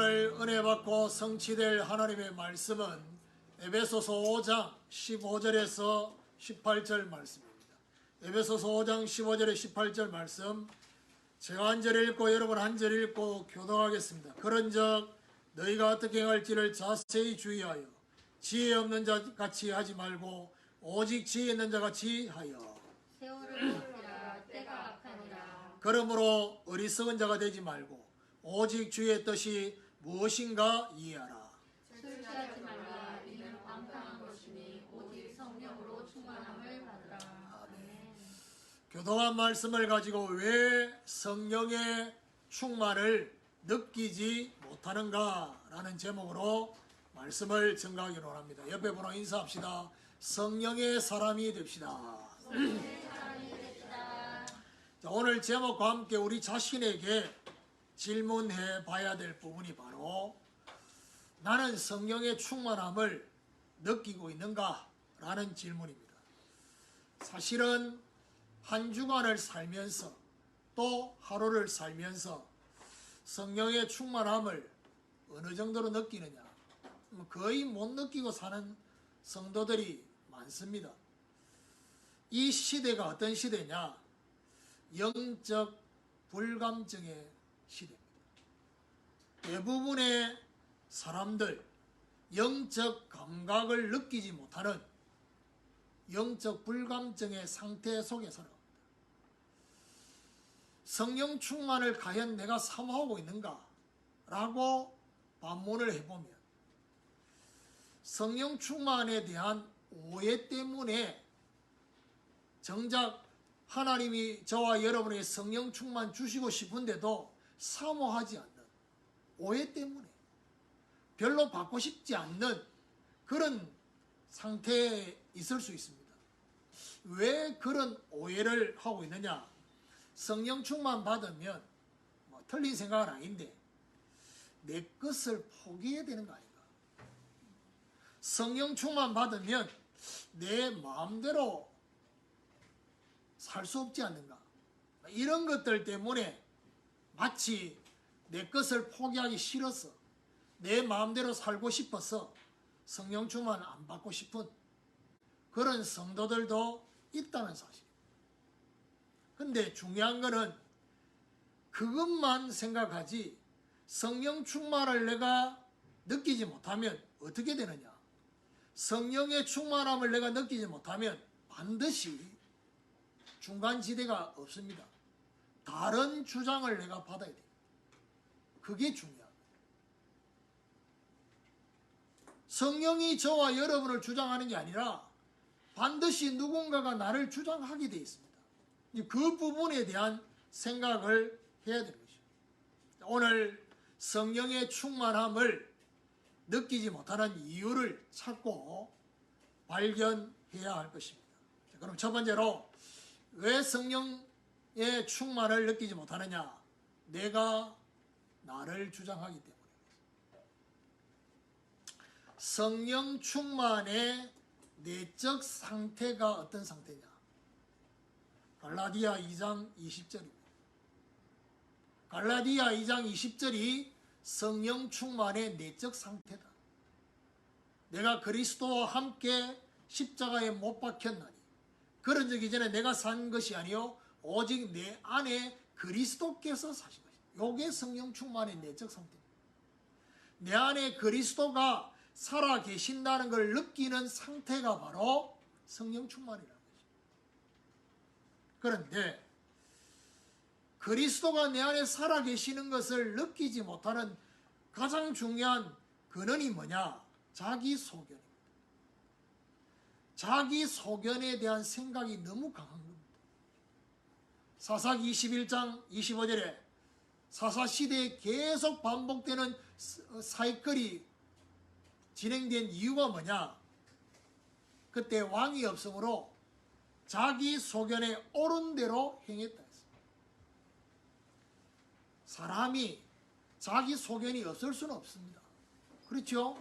오늘 은혜 받고 성취될 하나님의 말씀은 에베소서 5장 15절에서 18절 말씀입니다. 에베소서 5장 15절에 18절 말씀 제가 한 절 읽고 여러분 한 절 읽고 교도하겠습니다. 그런즉 너희가 어떻게 행할지를 자세히 주의하여 지혜 없는 자 같이 하지 말고 오직 지혜 있는 자 같이 하여 세월을 보라 때가 악하니라 그러므로 어리석은 자가 되지 말고 오직 주의 뜻이 무엇인가 이해하라. 술 취하지 말라 이는 방탕한 것이니 오직 성령으로 충만함을 받으라 아멘 교도한 말씀을 가지고 왜 성령의 충만을 느끼지 못하는가라는 제목으로 말씀을 증가하기로 합니다. 옆에 분랑 인사합시다. 성령의 사람이 됩시다. 자, 오늘 제목과 함께 우리 자신에게 질문해 봐야 될 부분이 바로 나는 성령의 충만함을 느끼고 있는가? 라는 질문입니다. 사실은 한 주간을 살면서 또 하루를 살면서 성령의 충만함을 어느 정도로 느끼느냐? 뭐 거의 못 느끼고 사는 성도들이 많습니다. 이 시대가 어떤 시대냐? 영적 불감증의 시대입니다. 대부분의 사람들, 영적 감각을 느끼지 못하는 영적 불감증의 상태 속에 살아갑니다. 성령 충만을 과연 내가 사모하고 있는가? 라고 반문을 해보면 성령 충만에 대한 오해 때문에 정작 하나님이 저와 여러분에게 성령 충만 주시고 싶은데도 사모하지 않는 오해 때문에 별로 받고 싶지 않는 그런 상태에 있을 수 있습니다. 왜 그런 오해를 하고 있느냐? 성령 충만 받으면 뭐 틀린 생각은 아닌데 내 것을 포기해야 되는 거 아닌가? 성령 충만 받으면 내 마음대로 살 수 없지 않는가? 이런 것들 때문에 마치 내 것을 포기하기 싫어서 내 마음대로 살고 싶어서 성령 충만 안 받고 싶은 그런 성도들도 있다는 사실입니다. 근데 중요한 거는 그것만 생각하지 성령 충만을 내가 느끼지 못하면 어떻게 되느냐? 성령의 충만함을 내가 느끼지 못하면 반드시 중간 지대가 없습니다. 다른 주장을 내가 받아야 돼. 그게 중요합니다. 성령이 저와 여러분을 주장하는 게 아니라 반드시 누군가가 나를 주장하게 되어 있습니다. 그 부분에 대한 생각을 해야 되는 것이죠. 오늘 성령의 충만함을 느끼지 못하는 이유를 찾고 발견해야 할 것입니다. 그럼 첫 번째로 왜 성령의 충만을 느끼지 못하느냐? 내가 나를 주장하기 때문에. 성령 충만의 내적 상태가 어떤 상태냐? 갈라디아 2장 20절입니다. 갈라디아 2장 20절이 성령 충만의 내적 상태다. 내가 그리스도와 함께 십자가에 못 박혔나니 그런 적 이전에 내가 산 것이 아니요 오직 내 안에 그리스도께서 사신 것이다. 요게 성령 충만의 내적 상태입니다. 내 안에 그리스도가 살아 계신다는 걸 느끼는 상태가 바로 성령 충만이라는 것입니다. 그런데 그리스도가 내 안에 살아 계시는 것을 느끼지 못하는 가장 중요한 근원이 뭐냐? 자기 소견입니다. 자기 소견에 대한 생각이 너무 강한 겁니다. 사사 21장 25절에 사사 시대에 계속 반복되는 사이클이 진행된 이유가 뭐냐? 그때 왕이 없으므로 자기 소견에 옳은 대로 행했다. 사람이 자기 소견이 없을 수는 없습니다. 그렇죠?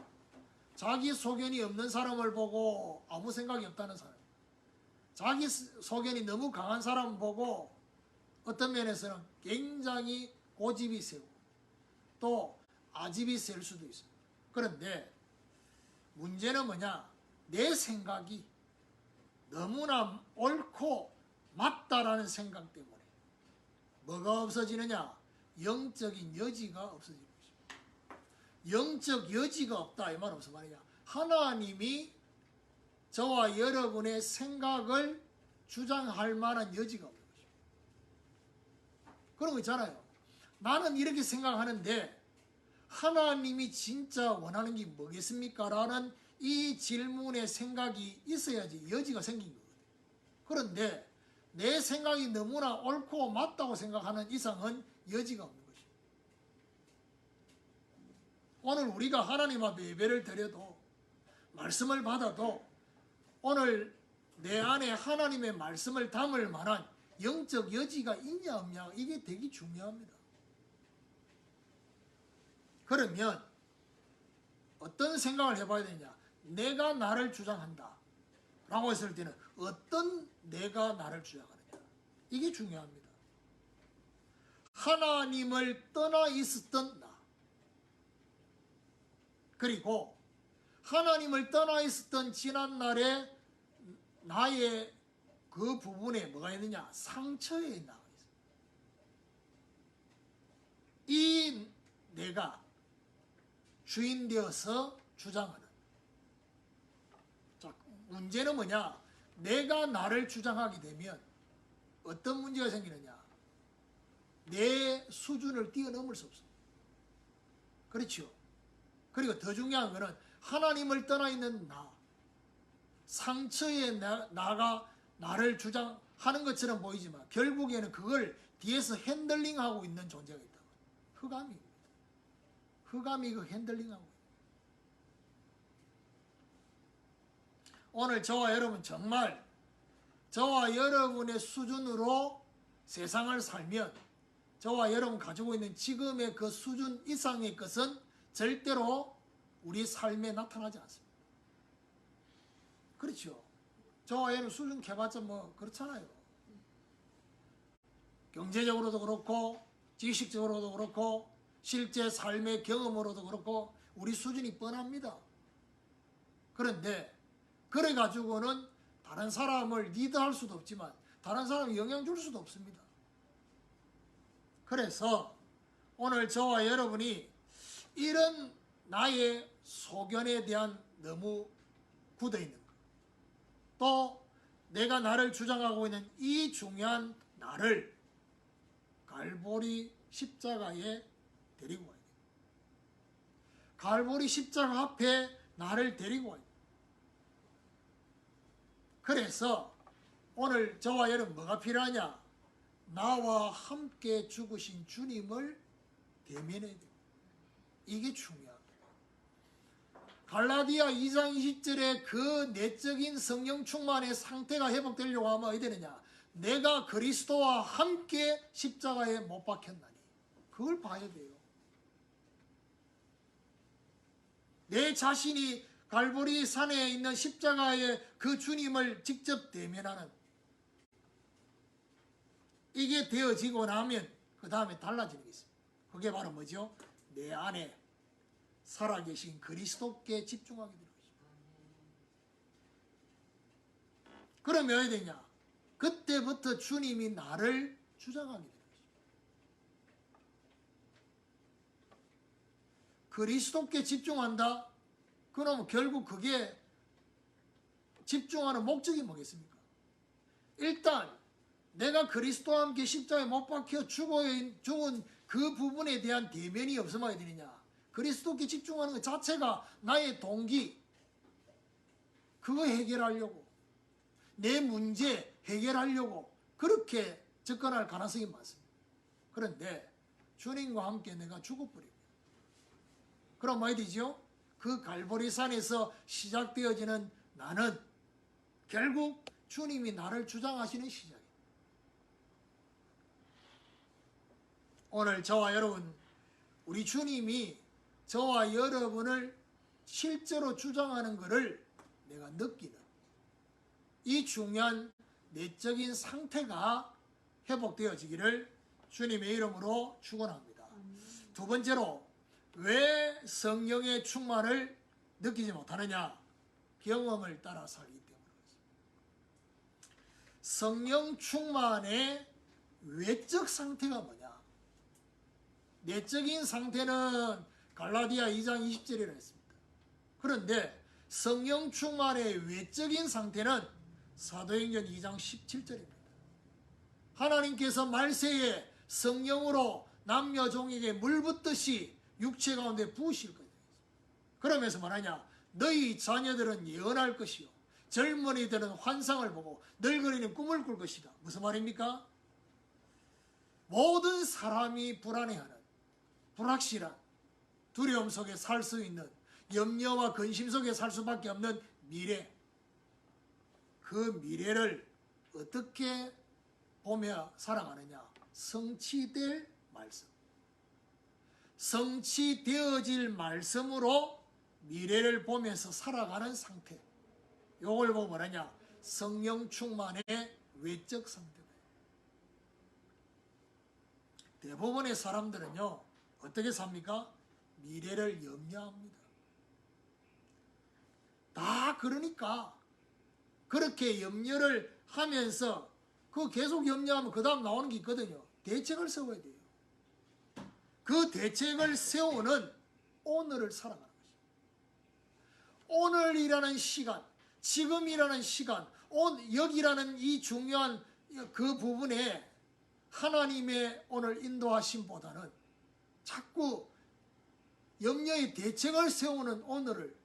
자기 소견이 없는 사람을 보고 아무 생각이 없다는 사람. 자기 소견이 너무 강한 사람 보고 어떤 면에서는 굉장히 고집이 세고 또 아집이 셀 수도 있습니다. 그런데 문제는 뭐냐? 내 생각이 너무나 옳고 맞다라는 생각 때문에 뭐가 없어지느냐? 영적인 여지가 없어지는 것입니다. 영적 여지가 없다 이말 무슨 말이냐? 하나님이 저와 여러분의 생각을 주장할 만한 여지가 없는 것입니다. 그런 거 있잖아요. 나는 이렇게 생각하는데 하나님이 진짜 원하는 게 뭐겠습니까? 라는 이 질문의 생각이 있어야지 여지가 생긴 거거든요. 그런데 내 생각이 너무나 옳고 맞다고 생각하는 이상은 여지가 없는 것입니다. 오늘 우리가 하나님 앞에 예배를 드려도 말씀을 받아도 오늘 내 안에 하나님의 말씀을 담을 만한 영적 여지가 있냐 없냐 이게 되게 중요합니다. 그러면 어떤 생각을 해봐야 되냐? 내가 나를 주장한다. 라고 했을 때는 어떤 내가 나를 주장하느냐. 이게 중요합니다. 하나님을 떠나 있었던 나. 그리고 하나님을 떠나 있었던 지난날에 나의 그 부분에 뭐가 있느냐? 상처에 있어. 이 내가 주인 되어서 주장하는. 자, 문제는 뭐냐? 내가 나를 주장하게 되면 어떤 문제가 생기느냐? 내 수준을 뛰어넘을 수 없습니다. 그렇죠? 그리고 더 중요한 것은 하나님을 떠나 있는 나, 상처에 나, 나가 나를 주장하는 것처럼 보이지만 결국에는 그걸 뒤에서 핸들링하고 있는 존재가 있다. 흑암입니다. 흑암이 그 핸들링하고 있다. 오늘 저와 여러분 정말 저와 여러분의 수준으로 세상을 살면 저와 여러분 가지고 있는 지금의 그 수준 이상의 것은 절대로 우리 삶에 나타나지 않습니다. 그렇죠. 저와 여러분 수준 개봤자 뭐 그렇잖아요. 경제적으로도 그렇고 지식적으로도 그렇고 실제 삶의 경험으로도 그렇고 우리 수준이 뻔합니다. 그런데 그래 가지고는 다른 사람을 리드할 수도 없지만 다른 사람에 영향 줄 수도 없습니다. 그래서 오늘 저와 여러분이 이런 나의 소견에 대한 너무 굳어 있는 것. 또 내가 나를 주장하고 있는 이 중요한 나를 갈보리 십자가에 데리고 와야 돼. 갈보리 십자가 앞에 나를 데리고 와야 돼. 그래서 오늘 저와 여러분 뭐가 필요하냐? 나와 함께 죽으신 주님을 대면해야 돼. 이게 중요합니다. 갈라디아 2장 20절에 그 내적인 성령 충만의 상태가 회복되려고 하면 어디 되느냐? 내가 그리스도와 함께 십자가에 못 박혔나니. 그걸 봐야 돼요. 내 자신이 갈보리 산에 있는 십자가의 그 주님을 직접 대면하는 이게 되어지고 나면 그 다음에 달라지는 게 있습니다. 그게 바로 뭐죠? 내 안에 살아계신 그리스도께 집중하게 되는 것입니다. 그러면 어디 되냐? 그때부터 주님이 나를 주장하게 것입니다. 그리스도께 집중한다? 그럼 결국 그게 집중하는 목적이 뭐겠습니까? 일단 내가 그리스도와 함께 십자가에 못 박혀 죽어 죽은 그 부분에 대한 대면이 없으면 되느냐? 그리스도께 집중하는 것 자체가 나의 동기. 그거 해결하려고 내 문제 해결하려고 그렇게 접근할 가능성이 많습니다. 그런데 주님과 함께 내가 죽어버리고 그럼 뭐야 되죠? 그 갈보리산에서 시작되어지는 나는 결국 주님이 나를 주장하시는 시작입니다. 오늘 저와 여러분, 우리 주님이 저와 여러분을 실제로 주장하는 것을 내가 느끼는 이 중요한 내적인 상태가 회복되어지기를 주님의 이름으로 축원합니다. 두 번째로 왜 성령의 충만을 느끼지 못하느냐? 경험을 따라 살기 때문에. 성령 충만의 외적 상태가 뭐냐? 내적인 상태는 갈라디아 2장 20절이라 했습니다. 그런데 성령 충만의 외적인 상태는 사도행전 2장 17절입니다. 하나님께서 말세에 성령으로 남녀 종에게 물 붓듯이 육체 가운데 부으실 거예요. 그러면서 말하냐? 너희 자녀들은 예언할 것이요. 젊은이들은 환상을 보고 늙은이는 꿈을 꿀 것이다. 무슨 말입니까? 모든 사람이 불안해하는 불확실한 두려움 속에 살 수 있는 염려와 근심 속에 살 수밖에 없는 미래. 그 미래를 어떻게 보며 살아가느냐? 성취될 말씀. 성취되어질 말씀으로 미래를 보면서 살아가는 상태. 요걸 보고 뭐라냐? 성령 충만의 외적 상태다. 대부분의 사람들은요, 어떻게 삽니까? 미래를 염려합니다. 다 그러니까, 그렇게 염려를 하면서, 그 계속 염려하면 그 다음 나오는 게 있거든요. 대책을 세워야 돼요. 그 대책을 세우는 오늘을 살아가는 것입니다. 오늘이라는 시간, 지금이라는 시간, 온, 여기라는 이 중요한 그 부분에 하나님의 오늘 인도하심보다는 자꾸 염려의 대책을 세우는 오늘을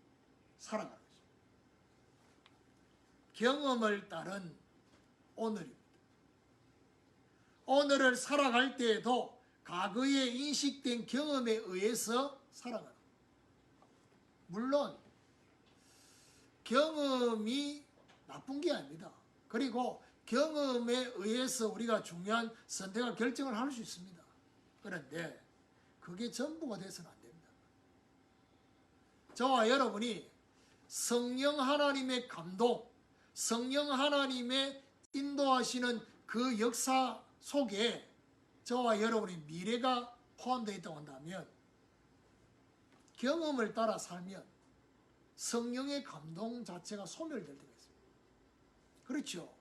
살아가는 것입니다. 경험을 따른 오늘입니다. 오늘을 살아갈 때에도 과거에 인식된 경험에 의해서 살아가는. 물론 경험이 나쁜 게 아닙니다. 그리고 경험에 의해서 우리가 중요한 선택과 결정을 할 수 있습니다. 그런데 그게 전부가 돼서는 안 됩니다. 저와 여러분이 성령 하나님의 감동, 성령 하나님의 인도하시는 그 역사 속에 저와 여러분의 미래가 포함되어 있다고 한다면 경험을 따라 살면 성령의 감동 자체가 소멸될 때가 있습니다. 그렇죠.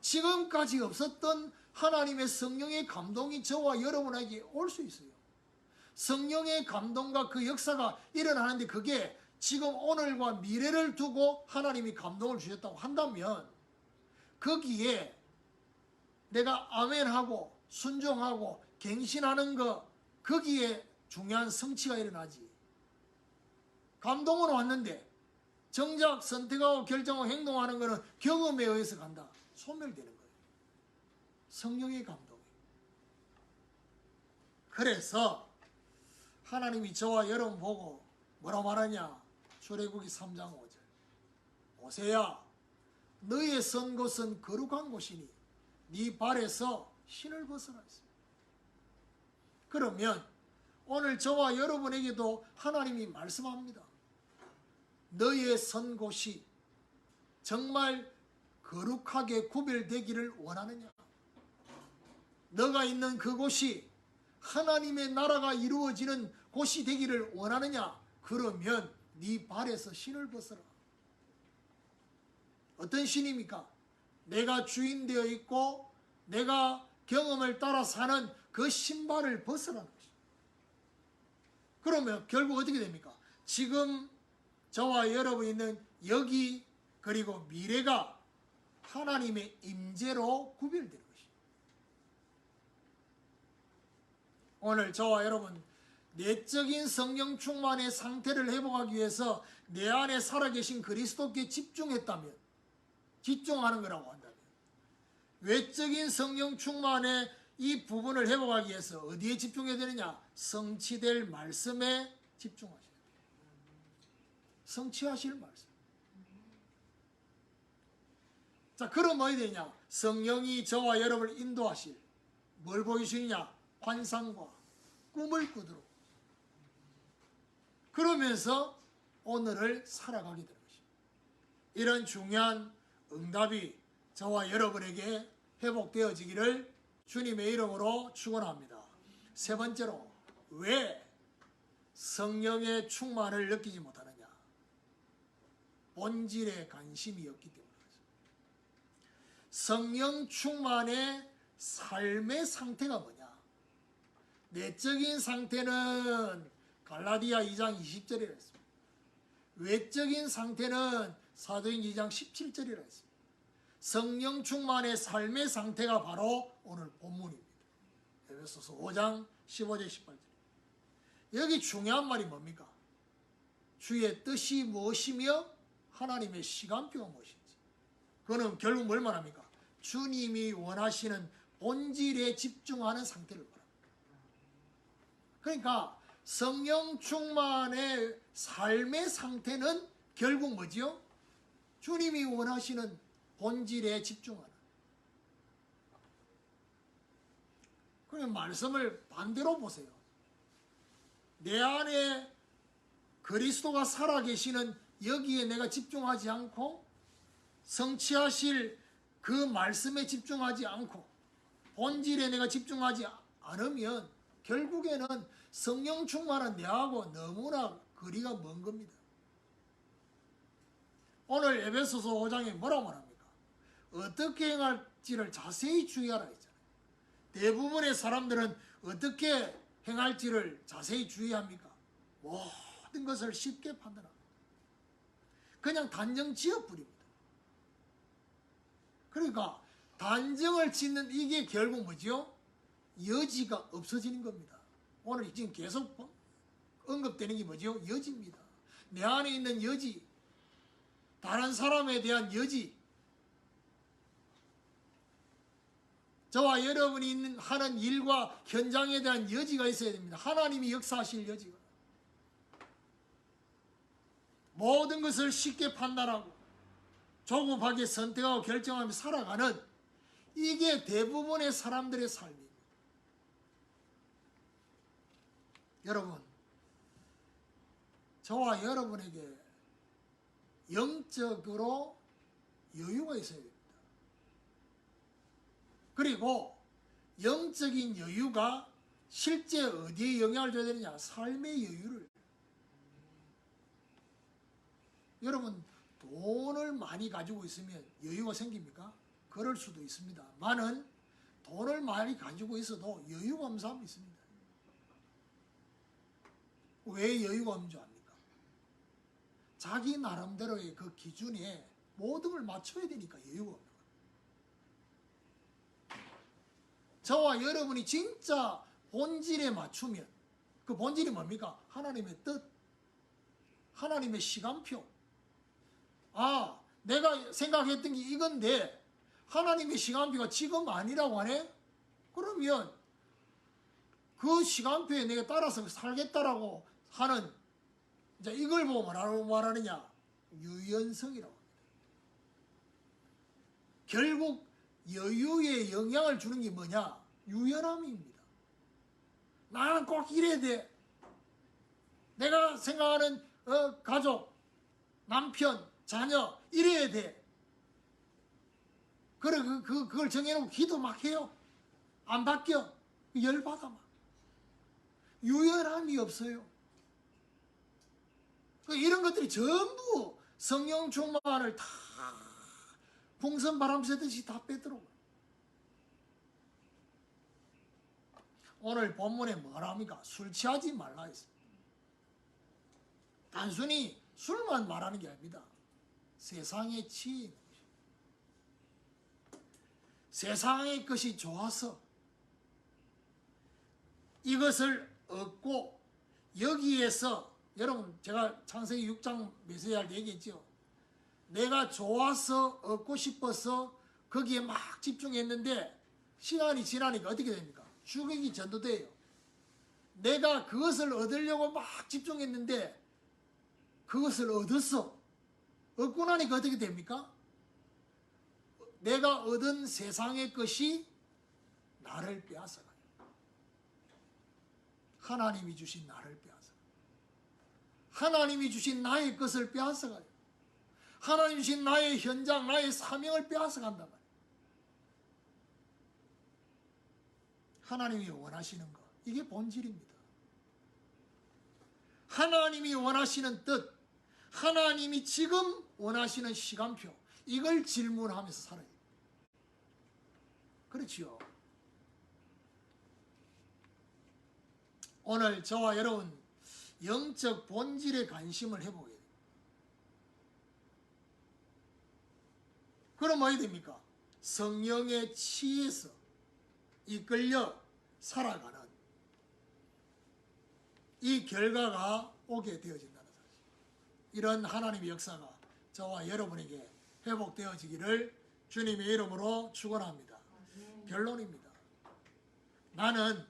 지금까지 없었던 하나님의 성령의 감동이 저와 여러분에게 올 수 있어요. 성령의 감동과 그 역사가 일어나는데 그게 지금 오늘과 미래를 두고 하나님이 감동을 주셨다고 한다면 거기에 내가 아멘하고 순종하고 갱신하는 거 거기에 중요한 성취가 일어나지. 감동으로 왔는데 정작 선택하고 결정하고 행동하는 것은 경험에 의해서 간다. 소멸되는 거예요. 성령의 감동. 그래서 하나님이 저와 여러분 보고 뭐라 말하냐? 출애굽기 3장 5절. 오세야 너의 선 곳은 거룩한 곳이니 네 발에서 신을 벗어라 했습니다. 그러면 오늘 저와 여러분에게도 하나님이 말씀합니다. 너의 선 곳이 정말 거룩하게 구별되기를 원하느냐? 너가 있는 그곳이 하나님의 나라가 이루어지는 곳이 되기를 원하느냐? 그러면 네 발에서 신을 벗어라. 어떤 신입니까? 내가 주인 되어 있고 내가 경험을 따라 사는 그 신발을 벗어라는 것입니다. 그러면 결국 어떻게 됩니까? 지금 저와 여러분 있는 여기 그리고 미래가 하나님의 임재로 구별되는 것입니다. 오늘 저와 여러분 내적인 성령 충만의 상태를 회복하기 위해서 내 안에 살아계신 그리스도께 집중했다면 집중하는 거라고 한다면 외적인 성령 충만의 이 부분을 회복하기 위해서 어디에 집중해야 되느냐? 성취될 말씀에 집중하셔야 돼요. 성취하실 말씀. 자, 그럼 뭐 해야 되냐? 성령이 저와 여러분을 인도하실 뭘 보여주느냐? 환상과 꿈을 꾸도록. 그러면서 오늘을 살아가게 되는 것입니다. 이런 중요한 응답이 저와 여러분에게 회복되어지기를 주님의 이름으로 축원합니다. 세 번째로 왜 성령의 충만을 느끼지 못하느냐? 본질에 관심이 없기 때문에 그렇죠. 성령 충만의 삶의 상태가 뭐냐? 내적인 상태는 갈라디아 2장 20절이라 했습니다. 외적인 상태는 사도행 2장 17절이라 했습니다. 성령 충만의 삶의 상태가 바로 오늘 본문입니다. 에베소서 5장 15절 18절. 여기 중요한 말이 뭡니까? 주의 뜻이 무엇이며 하나님의 시간표가 무엇인지. 그거는 결국 뭘 말합니까? 주님이 원하시는 본질에 집중하는 상태를 말합니다. 그러니까 성령 충만의 삶의 상태는 결국 뭐지요? 주님이 원하시는 본질에 집중하는. 그럼 말씀을 반대로 보세요. 내 안에 그리스도가 살아계시는 여기에 내가 집중하지 않고 성취하실 그 말씀에 집중하지 않고 본질에 내가 집중하지 않으면 결국에는 성령 충만한 내하고 너무나 거리가 먼 겁니다. 오늘 에베소서 5장에 뭐라고 말합니까? 어떻게 행할지를 자세히 주의하라 했잖아요. 대부분의 사람들은 어떻게 행할지를 자세히 주의합니까? 모든 것을 쉽게 판단합니다. 그냥 단정 지어버립니다. 그러니까 단정을 짓는 이게 결국 뭐죠? 여지가 없어지는 겁니다. 오늘 지금 계속 언급되는 게 뭐죠? 여지입니다. 내 안에 있는 여지, 다른 사람에 대한 여지, 저와 여러분이 있는 하는 일과 현장에 대한 여지가 있어야 됩니다. 하나님이 역사하실 여지가. 모든 것을 쉽게 판단하고 조급하게 선택하고 결정하며 살아가는 이게 대부분의 사람들의 삶입니다. 여러분, 저와 여러분에게 영적으로 여유가 있어야 됩니다. 그리고 영적인 여유가 실제 어디에 영향을 줘야 되느냐? 삶의 여유를. 여러분, 돈을 많이 가지고 있으면 여유가 생깁니까? 그럴 수도 있습니다. 많은 돈을 많이 가지고 있어도 여유가 사람이 있습니다. 왜 여유가 압니까? 자기 나름대로의 그 기준에 모든 걸 맞춰야 되니까 여유가 없는 거예요. 저와 여러분이 진짜 본질에 맞추면 그 본질이 뭡니까? 하나님의 뜻, 하나님의 시간표. 아, 내가 생각했던 게 이건데 하나님의 시간표가 지금 아니라고 하네? 그러면 그 시간표에 내가 따라서 살겠다라고 하는 이제 이걸 보고 뭐라고 말하느냐? 유연성이라고 합니다. 결국 여유에 영향을 주는 게 뭐냐? 유연함입니다. 나는 꼭 이래야 돼. 내가 생각하는 어, 가족, 남편, 자녀 이래야 돼. 그래 그, 그 그걸 정해놓고 기도 막 해요. 안 바뀌어. 열받아 막. 유연함이 없어요. 그 이런 것들이 전부 성령 충만을 다 풍선 바람 쐬듯이 다 빼들어요. 오늘 본문에 뭐랍니까? 술 취하지 말라 했습니다. 단순히 술만 말하는 게 아닙니다. 세상에 치인 세상의 것이 좋아서 이것을 얻고 여기에서 여러분 제가 창세기 6장 메시지 할 때 얘기했죠. 내가 좋아서 얻고 싶어서 거기에 막 집중했는데 시간이 지나니까 어떻게 됩니까? 주객이 전도돼요. 내가 그것을 얻으려고 막 집중했는데 그것을 얻었어. 얻고 나니까 어떻게 됩니까? 내가 얻은 세상의 것이 나를 빼앗아가요. 하나님이 주신 나를 빼앗아가요. 하나님이 주신 나의 것을 빼앗아가요. 하나님 주신 나의 현장, 나의 사명을 빼앗아간단 말이에요. 하나님이 원하시는 것. 이게 본질입니다. 하나님이 원하시는 뜻, 하나님이 지금 원하시는 시간표, 이걸 질문하면서 살아야 돼요. 그렇지요. 오늘 저와 여러분 영적 본질에 관심을 해보게. 그럼 뭐 해야 됩니까? 성령의 치에서 이끌려 살아가는 이 결과가 오게 되어진다는 사실. 이런 하나님의 역사가 저와 여러분에게 회복되어지기를 주님의 이름으로 축원합니다. 결론입니다. 나는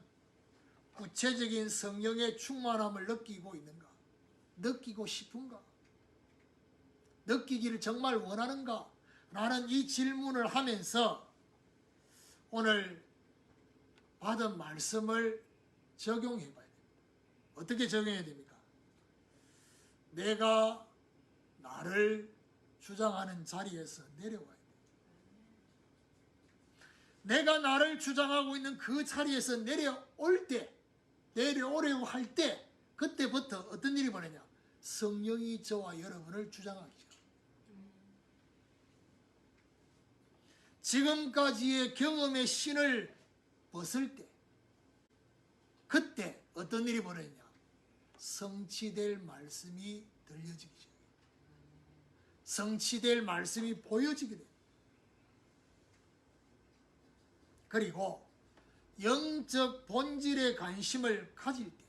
구체적인 성령의 충만함을 느끼고 있는가? 느끼고 싶은가? 느끼기를 정말 원하는가? 라는 이 질문을 하면서 오늘 받은 말씀을 적용해 봐야 됩니다. 어떻게 적용해야 됩니까? 내가 나를 주장하는 자리에서 내려와야 돼. 내가 나를 주장하고 있는 그 자리에서 내려올 때, 내려오려고 할 때, 그때부터 어떤 일이 벌어냐? 성령이 저와 여러분을 주장하기 시작. 지금까지의 경험의 신을 벗을 때, 그때 어떤 일이 벌어지냐? 성취될 말씀이 들려지기 시작해요. 성취될 말씀이 보여지게 돼요. 그리고 영적 본질에 관심을 가질 때,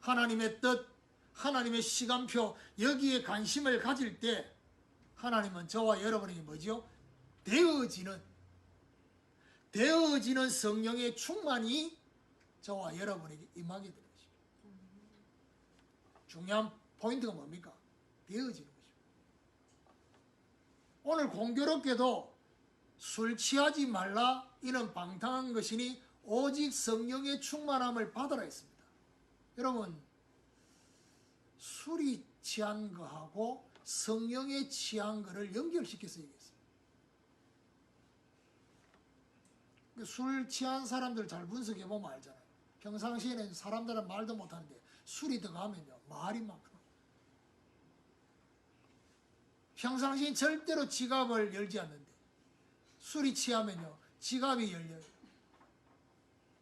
하나님의 뜻, 하나님의 시간표, 여기에 관심을 가질 때, 하나님은 저와 여러분에게 뭐지요? 되어지는, 되어지는 성령의 충만이 저와 여러분에게 임하게 되는 것입니다. 중요한 포인트가 뭡니까? 되어지는 것입니다. 오늘 공교롭게도 술 취하지 말라 이는 방탕한 것이니 오직 성령의 충만함을 받으라 했습니다. 여러분 술이 취한 거하고 성령의 취한 거를 연결시켜서 얘기했어요. 그 술 취한 사람들 잘 분석해 보면 알잖아요. 평상시에는 사람들은 말도 못하는데 술이 들어가면요 말이 막 평상시엔 절대로 지갑을 열지 않는데 술이 취하면요 지갑이 열려요.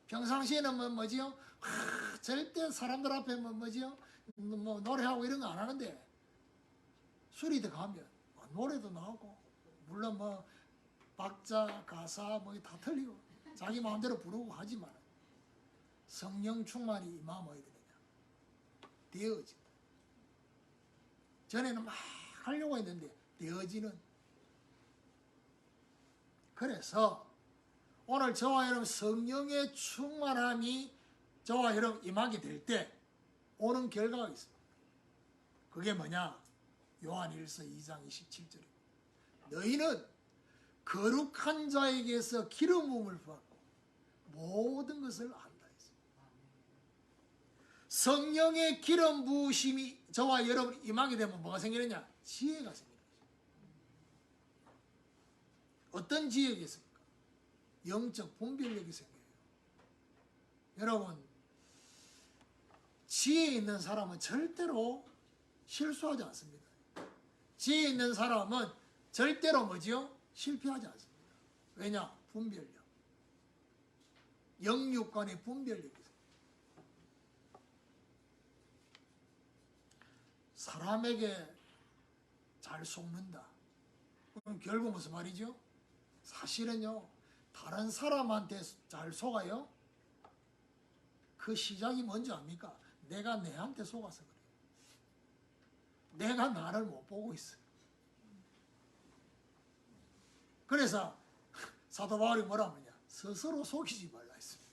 평상시에는 뭐 뭐지요? 하, 절대 사람들 앞에 뭐 뭐지요? 뭐 노래하고 이런 거 안 하는데 술이 들어가면 뭐 노래도 나오고 물론 뭐 박자 가사 뭐 다 틀리고 자기 마음대로 부르고 하지만 성령 충만이 임하면 되냐? 되어진다. 전에는 막 하려고 했는데 되어지는 그래서 오늘 저와 여러분 성령의 충만함이 저와 여러분 임하게 될 때 오는 결과가 있습니다. 그게 뭐냐? 요한 1서 2장 27절입니다. 너희는 거룩한 자에게서 기름 부음을 받고 모든 것을 안다 했습니다. 성령의 기름 부으심이 저와 여러분 임하게 되면 뭐가 생기느냐? 지혜가 생깁니다. 어떤 지혜가 있습니까? 영적 분별력이 생겨요. 여러분, 지혜 있는 사람은 절대로 실수하지 않습니다. 지혜 있는 사람은 절대로 뭐지요? 실패하지 않습니다. 왜냐? 분별력. 영육간의 분별력이 있어요. 사람에게 잘 속는다. 그럼 결국 무슨 말이죠? 사실은요, 다른 사람한테 잘 속아요? 그 시작이 뭔지 압니까? 내가 내한테 속아서 그래요. 내가 나를 못 보고 있어. 그래서 사도 바울이 뭐라 하느냐? 스스로 속이지 말라 했습니다.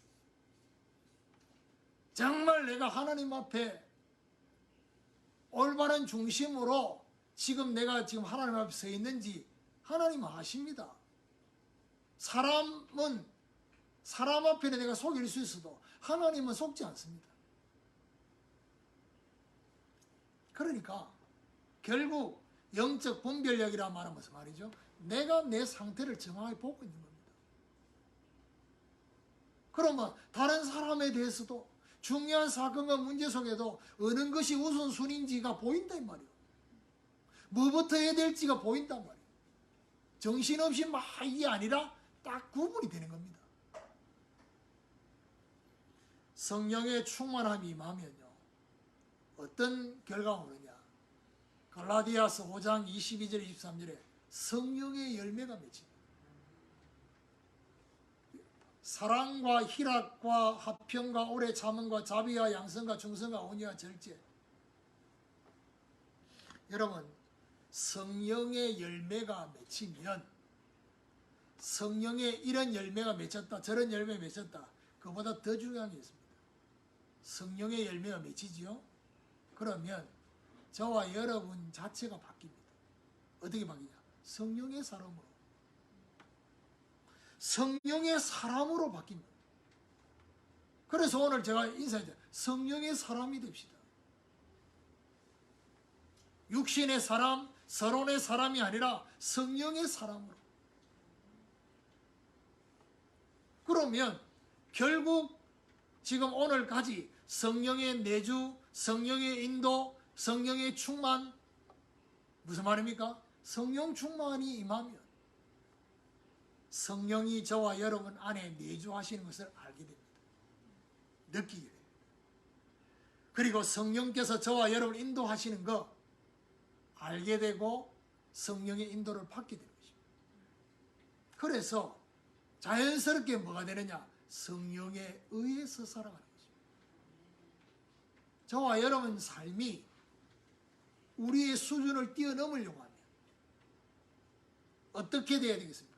정말 내가 하나님 앞에 올바른 중심으로 지금 내가 지금 하나님 앞에 서 있는지 하나님은 아십니다. 사람은 사람 앞에는 내가 속일 수 있어도 하나님은 속지 않습니다. 그러니까 결국 영적 분별력이라 것은 말이죠. 내가 내 상태를 정확히 보고 있는 겁니다. 그러면 다른 사람에 대해서도 중요한 사건과 문제 속에도 어느 것이 우선순위인지가 보인다 이 말이에요. 뭐부터 해야 될지가 보인단 말이에요. 정신없이 막 이게 아니라 딱 구분이 되는 겁니다. 성령의 충만함이 임하면요. 어떤 결과가 오느냐. 갈라디아서 5장 22절 23절에 성령의 열매가 맺힙니다. 사랑과 희락과 화평과 오래 참음과 자비와 양성과 중성과 온유와 절제. 여러분 성령의 열매가 맺히면 성령의 이런 열매가 맺혔다 저런 열매 맺혔다 그보다 더 중요한 게 있습니다. 성령의 열매가 맺히지요. 그러면 저와 여러분 자체가 바뀝니다. 어떻게 바뀌냐? 성령의 사람으로. 성령의 사람으로 바뀝니다. 그래서 오늘 제가 인사했죠. 성령의 사람이 됩시다. 육신의 사람, 서론의 사람이 아니라 성령의 사람으로. 그러면 결국 지금 오늘까지 성령의 내주, 성령의 인도, 성령의 충만 무슨 말입니까? 성령 충만이 임하면 성령이 저와 여러분 안에 내주하시는 것을 알게 됩니다. 느끼게 됩니다. 그리고 성령께서 저와 여러분 인도하시는 거 알게 되고 성령의 인도를 받게 되는 것입니다. 그래서 자연스럽게 뭐가 되느냐? 성령에 의해서 살아가는 것입니다. 저와 여러분 삶이 우리의 수준을 뛰어넘으려고 어떻게 돼야 되겠습니까?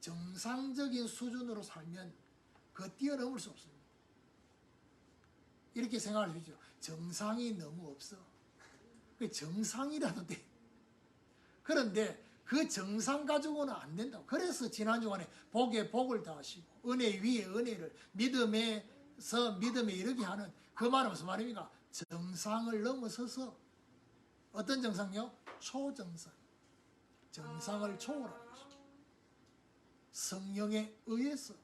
정상적인 수준으로 살면 그 뛰어넘을 수 없습니다. 이렇게 생각할 수 있죠. 정상이 너무 없어. 그 정상이라도 돼. 그런데 그 정상 가지고는 안 된다고. 그래서 지난 주간에 복에 복을 더하시고 은혜 위에 은혜를 믿음에서 믿음에 이르게 하는 그 말은 무슨 말입니까? 정상을 넘어서서 어떤 정상요? 초정상. 정상을 초월하는 것입니다. 성령에 의해서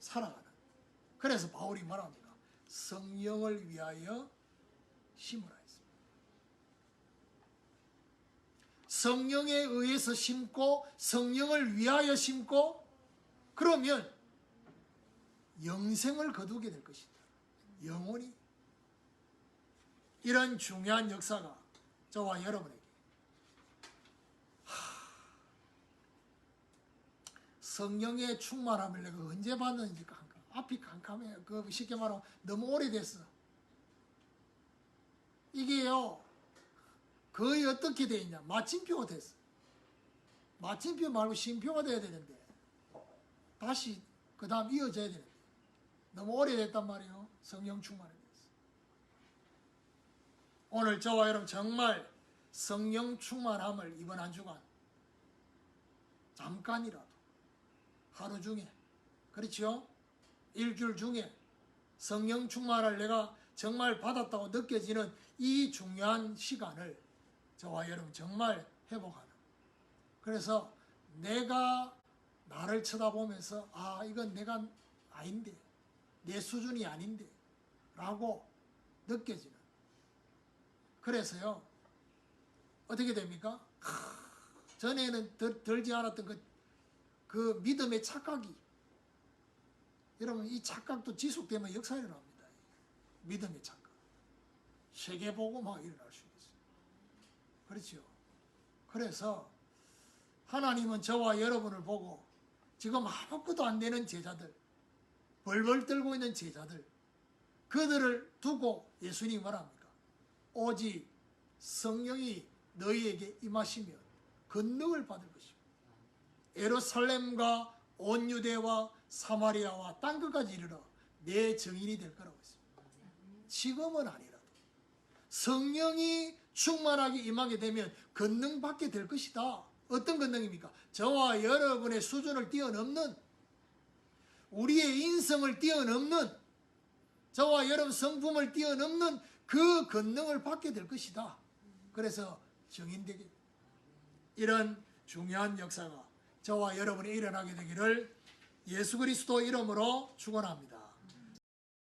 살아가는. 그래서 바울이 말합니다. 성령을 위하여 심으라 했습니다. 성령에 의해서 심고 성령을 위하여 심고 그러면 영생을 거두게 될 것이다. 영원히 이런 중요한 역사가 저와 여러분에게 하, 성령의 충만함을 내가 언제 받는지 깜깜, 앞이 깜깜해요. 그 쉽게 말하면 너무 오래됐어. 이게요 거의 어떻게 돼 있냐 마침표가 됐어. 마침표 말고 쉼표가 돼야 되는데 다시 그 다음 이어져야 되는데 너무 오래됐단 말이에요. 성령 충만에 대해서. 오늘 저와 여러분 정말 성령 충만함을 이번 한 주간 잠깐이라도 하루 중에 그렇죠? 일주일 중에 성령 충만을 내가 정말 받았다고 느껴지는 이 중요한 시간을 저와 여러분 정말 회복하는 그래서 내가 나를 쳐다보면서 아 이건 내가 아닌데 내 수준이 아닌데 라고 느껴지는 그래서요 어떻게 됩니까? 하, 전에는 들, 들지 않았던 그, 그 믿음의 착각이. 여러분 이 착각도 지속되면 역사 일어납니다. 믿음의 착각. 세계복음화가 일어날 수 있어요. 그렇죠 그래서 하나님은 저와 여러분을 보고 지금 아무것도 안 되는 제자들 벌벌 떨고 있는 제자들 그들을 두고 예수님이 말합니까? 오직 성령이 너희에게 임하시면 권능을 받을 것이고 에루살렘과 온 유대와 사마리아와 땅 끝까지 이르러 내 증인이 될 거라고 했습니다. 지금은 아니라도 성령이 충만하게 임하게 되면 권능 받게 될 것이다. 어떤 권능입니까? 저와 여러분의 수준을 뛰어넘는 우리의 인성을 뛰어넘는 저와 여러분 성품을 뛰어넘는 그 권능을 받게 될 것이다. 그래서 정인되게 이런 중요한 역사가 저와 여러분이 일어나게 되기를 예수 그리스도 이름으로 축원합니다.